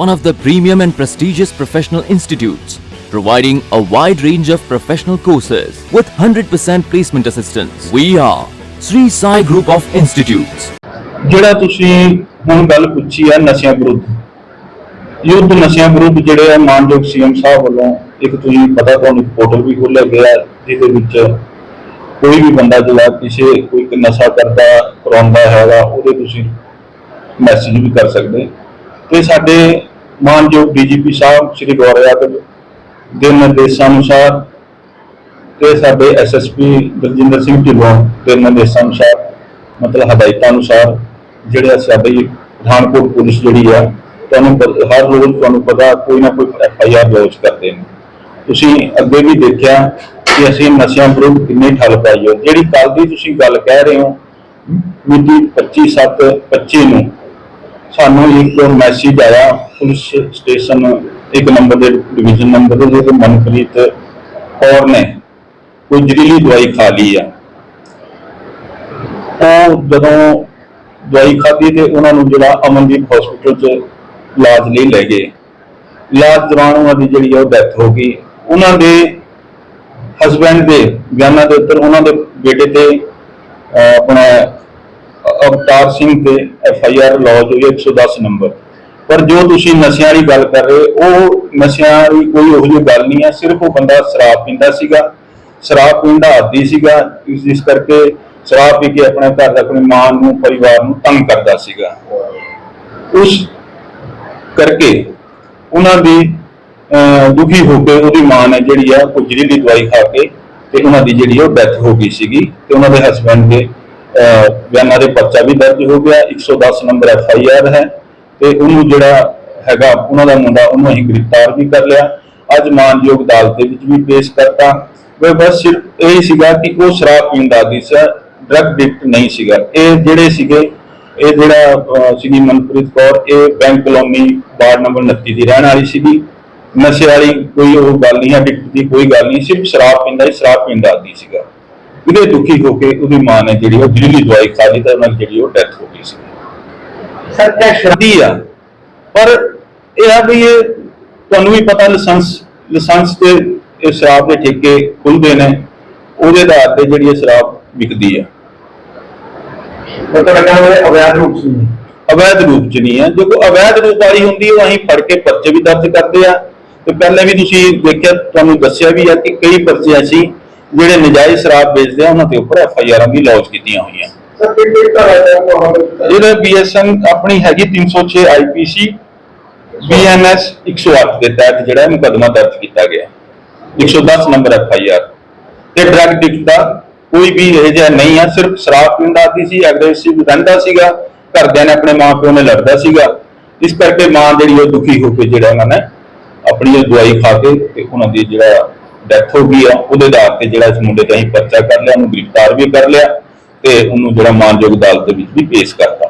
one of the premium and prestigious professional institutes, providing a wide range of professional courses with 100% placement assistance. We are Sri Sai Group of Institutes. ਜਿਹੜਾ ਤੁਸੀਂ ਹੁਣ ਗੱਲ ਪੁੱਛੀ ਹੈ ਨਸ਼ਿਆਂ ਵਿਰੁੱਧ ਯੁੱਧ ਨਸ਼ਿਆਂ ਵਿਰੁੱਧ ਜਿਹੜੇ ਆ ਮਾਨਯੋਗ ਸੀਐਮ ਸਾਹਿਬ ਵੱਲੋਂ ਇੱਕ ਤੁਸੀਂ ਪਤਾ ਤੁਹਾਨੂੰ ਪੋਰਟਲ ਵੀ ਖੋਲ੍ਹਿਆ ਗਿਆ ਜਿਹਦੇ ਵਿੱਚ ਕੋਈ ਵੀ ਬੰਦਾ ਜਿਹੜਾ ਕਿਸੇ ਕੋਈ ਇੱਕ ਨਸ਼ਾ ਕਰਦਾ ਕਰਾਉਂਦਾ ਹੈਗਾ ਉਹਦੇ ਤੁਸੀਂ ਮੈਸੇਜ ਵੀ ਕਰ ਸਕਦੇ ਤੇ ਸਾਡੇ ਮਾਨਯੋਗ ਡੀਜੀਪੀ ਸਾਹਿਬ, ਸ਼੍ਰੀ ਗੌਰਵ ਦੇ ਨਿਰਦੇਸ਼ਾਂ ਅਨੁਸਾਰ ਤੇ ਸਾਡੇ ਐਸਐਸਪੀ ਦਲਜਿੰਦਰ ਸਿੰਘ ਢਿੱਲੋਂ ਦੇ ਨਿਰਦੇਸ਼ਾਂ ਅਨੁਸਾਰ, ਮਤਲਬ ਹਦਾਇਤਾਂ ਅਨੁਸਾਰ, ਜਿਹੜੇ ਸਾਡੀ ਪਠਾਨਕੋਟ ਪੁਲਿਸ ਜਿਹੜੀ ਆ, ਤੁਹਾਨੂੰ ਹਰ ਰੋਜ਼ ਤੁਹਾਨੂੰ ਪਤਾ ਕੋਈ ਨਾ ਕੋਈ ਐਫ ਆਈ ਆਰ ਲੌਂਚ ਕਰਦੇ ਨੇ। ਤੁਸੀਂ ਅੱਗੇ ਵੀ ਦੇਖਿਆ ਕਿ ਅਸੀਂ ਨਸ਼ਿਆਂ ਵਿਰੁੱਧ ਕਿੰਨੀ ਠੱਲ ਪਾਈ ਹੈ ਜਿਹੜੀ ਕੱਲ ਦੀ ਤੁਸੀਂ ਗੱਲ ਕਹਿ ਰਹੇ ਹੋ ਮਿਤੀ 25/7/25 ਨੂੰ ਸਾਨੂੰ ਇੱਕ ਮੈਸੇਜ ਆਇਆ, ਪੁਲਿਸ ਸਟੇਸ਼ਨ ਇੱਕ ਨੰਬਰ ਦੇ ਡਿਵੀਜ਼ਨ ਨੰਬਰ ਦੇ ਜਿਹੜੇ ਮਨਪ੍ਰੀਤ ਕੌਰ ਨੇ ਕੋਈ ਜ਼ਹਿਰੀਲੀ ਦਵਾਈ ਖਾ ਲਈ ਆ। ਉਹ ਜਦੋਂ ਦਵਾਈ ਖਾਧੀ ਤੇ ਉਹਨਾਂ ਨੂੰ ਜਿਹੜਾ ਅਮਨਦੀਪ ਹਸਪੀਟਲ 'ਚ ਇਲਾਜ ਲਈ ਲੈ ਗਏ। ਇਲਾਜ ਦੌਰਾਨ ਉਹਨਾਂ ਦੀ ਜਿਹੜੀ ਆ ਉਹ ਡੈਥ ਹੋ ਗਈ। ਉਹਨਾਂ ਦੇ ਹਸਬੰਡ ਦੇ ਬਿਆਨਾਂ ਦੇ ਉੱਤੇ ਉਹਨਾਂ ਦੇ ਬੇਟੇ ਤੇ ਆਪਣਾ ਅਵਤਾਰ ਸਿੰਘ ਤੇ ਐਫ ਆਈ ਆਰ ਲੌਜ ਹੋਈ 110 ਨੰਬਰ। ਪਰ ਜੋ ਤੁਸੀਂ ਨਸ਼ਿਆਂ ਵਾਲੀ ਗੱਲ ਕਰ ਰਹੇ ਉਹ ਨਸ਼ਿਆਂ ਦੀ ਕੋਈ ਉਹੋ ਜਿਹੀ ਗੱਲ ਨਹੀਂ ਹੈ। ਸਿਰਫ ਉਹ ਬੰਦਾ ਸ਼ਰਾਬ ਪੀਂਦਾ ਸੀਗਾ ਸ਼ਰਾਬ ਪੀਣ ਦਾ ਆਦੀ ਸੀਗਾ ਇਸ ਕਰਕੇ ਸ਼ਰਾਬ ਪੀ ਕੇ ਆਪਣੇ ਘਰ ਦਾ ਆਪਣੀ ਮਾਂ ਨੂੰ ਪਰਿਵਾਰ ਨੂੰ ਤੰਗ ਕਰਦਾ ਸੀਗਾ। ਉਸ ਕਰਕੇ ਉਹਨਾਂ ਦੀ ਅਹ, ਦੁਖੀ ਹੋ ਕੇ ਉਹਦੀ ਮਾਂ ਨੇ ਜਿਹੜੀ ਆ ਕੋਈ ਜ਼ਹਿਰੀਲੀ ਦਵਾਈ ਖਾ ਕੇ ਤੇ ਉਹਨਾਂ ਦੀ ਜਿਹੜੀ ਉਹ ਡੈਥ ਹੋ ਗਈ ਸੀਗੀ ਤੇ ਉਹਨਾਂ ਦੇ ਹਸਬੰਡ ਦੇ ਬਿਆਨਾਂ ਦੇ ਪਰਚਾ ਵੀ ਦਰਜ ਹੋ ਗਿਆ 110 ਨੰਬਰ ਐਫ ਆਈ ਆਰ ਹੈ ਤੇ ਉਹਨੂੰ ਜਿਹੜਾ ਹੈਗਾ ਉਹਨਾਂ ਦਾ ਮੁੰਡਾ ਉਹਨੂੰ ਅਸੀਂ ਗ੍ਰਿਫਤਾਰ ਵੀ ਕਰ ਲਿਆ। ਅੱਜ ਮਾਨਯੋਗ ਅਦਾਲਤ ਦੇ ਵਿੱਚ ਵੀ ਪੇਸ਼ ਕਰਤਾ। ਵੇ ਬਸ ਸਿਰਫ ਇਹ ਸੀਗਾ ਕਿ ਉਹ ਸ਼ਰਾਬ ਪੀਣ ਦਾ ਆਦੀ ਸੀ ਡਰਗ ਡਿਕਟ ਨਹੀਂ ਸੀਗਾ। ਇਹ ਜਿਹੜੇ ਸੀਗੇ, ਇਹ ਜਿਹੜਾ ਸੀਗੀ ਮਨਪ੍ਰੀਤ ਕੌਰ, ਇਹ ਬੈਂਕ ਕਲੋਨੀ ਵਾਰਡ ਨੰਬਰ 29 ਦੀ ਰਹਿਣ ਵਾਲੀ ਸੀਗੀ। ਨਸ਼ੇ ਵਾਲੀ ਕੋਈ ਉਹ ਗੱਲ ਨਹੀਂ ਹੈ ਡਿਕਟ ਦੀ ਕੋਈ ਗੱਲ ਨਹੀਂ, ਸਿਰਫ ਸ਼ਰਾਬ ਪੀਂਦਾ ਹੀ ਸ਼ਰਾਬ ਪੀਣ ਦਾ ਆਦੀ ਸੀਗਾ। ਇਹਦੇ ਦੁਖੀ ਹੋ ਕੇ ਉਹਦੀ ਮਾਂ ਨੇ ਜਿਹੜੀ ਉਹ ਜ਼ਹਿਰੀਲੀ ਦਵਾਈ ਖਾ ਲਈ ਤਾਂ ਉਹਨਾਂ ਦੀ ਜਿਹੜੀ ਉਹ ਡੈਥ ਹੋ ਗਈ ਸੀ। ਸਰ ਕਿਆ ਸ਼ਰਦੀ ਆ। ਪਰ ਇਹ ਆ ਵੀ ਇਹ ਤੁਹਾਨੂੰ ਵੀ ਪਤਾ ਲਾਇਸੈਂਸ ਲਾਇਸੈਂਸ ਤੇ ਇਹ ਸ਼ਰਾਬ ਦੇ ਠੇਕੇ ਖੁੱਲਦੇ ਨੇ। ਉਹਦੇ ਆਧਾਰ ਤੇ ਜਿਹੜੀ ਇਹ ਸ਼ਰਾਬ ਵਿਕਦੀ ਆ। ਮਤਲਬ ਕਹਿੰਦੇ ਅਵੈਧ ਰੂਪ ਸੀ ਅਵੈਧ ਰੂਪ ਚ ਨਹੀਂ ਹੈ ਜੋ ਕੋਈ ਅਵੈਧ ਰੂਪ ਵਾਲੀ ਹੁੰਦੀ ਉਹ ਅਸੀਂ ਫੜ ਕੇ ਪਰਚੇ ਵੀ ਦਰਜ ਕਰਦੇ ਆ। ਤੇ ਪਹਿਲੇ ਵੀ ਤੁਸੀਂ ਦੇਖਿਆ ਤੁਹਾਨੂੰ ਦੱਸਿਆ ਵੀ ਆ ਕਿ ਕਈ ਪਰਚੇ ਅਸੀਂ ਜਿਹੜੇ ਨਜਾਇਜ਼ ਸ਼ਰਾਬ ਵੇਚਦੇ ਆ ਉਹਨਾਂ ਦੇ ਉੱਪਰ ਐਫ ਆਈ ਆਰਾਂ ਵੀ ਲੌਂਚ ਕੀਤੀਆਂ ਹੋਈਆਂ। ਸਰ ਕਿਹੜੀ ਤਰ੍ਹਾਂ ਇਹਦਾ ਬੀਐਸਐਨ ਆਪਣੀ ਹੈਗੀ 306 ਆਈਪੀਸੀ ਬੀਐਨਐਸ 108 ਦੇ ਤਹਿਤ ਜਿਹੜਾ ਮੁਕੱਦਮਾ ਦਰਜ ਕੀਤਾ ਗਿਆ। 110 ਨੰਬਰ ਐਫ ਆਈ ਆਰ। ਤੇ ਡਰਗ ਡਿਕਟ ਦਾ ਕੋਈ ਵੀ ਇਹ ਜਿਹਾ ਨਹੀਂ ਹੈ ਸਿਰਫ ਸ਼ਰਾਬ ਪੀਂਦਾ ਆਦੀ ਸੀ ਐਗਰੈਸਿਵ ਰਹਿੰਦਾ ਸੀਗਾ ਘਰਦਿਆਂ ਨੇ ਆਪਣੇ ਮਾਂ ਪਿਓ ਨੇ ਲੜਦਾ ਸੀਗਾ। ਇਸ ਕਰਕੇ ਮਾਂ ਜਿਹੜੀ ਉਹ ਦੁਖੀ ਹੋ ਕੇ ਜਿਹੜਾ ਉਹਨਾਂ ਨੇ ਆਪਣੀ ਦਵਾਈ ਖਾ ਕੇ ਤੇ ਉਹਨਾਂ ਦੀ ਜਿਹੜਾ ਡੈਥ ਹੋ ਗਈ ਆ, ਉਹਦੇ ਆਧਾਰ ਤੇ ਜਿਹੜਾ ਇਸ ਮੁੰਡੇ ਦਾ ਅਸੀਂ ਪਰਚਾ ਕਰ ਲਿਆ, ਉਹਨੂੰ ਗ੍ਰਿਫਤਾਰ ਵੀ ਕਰ ਲਿਆ ਤੇ ਉਹਨੂੰ ਜਿਹੜਾ ਮਾਨਯੋਗ ਅਦਾਲਤ ਦੇ ਵਿੱਚ ਵੀ ਪੇਸ਼ ਕਰਤਾ।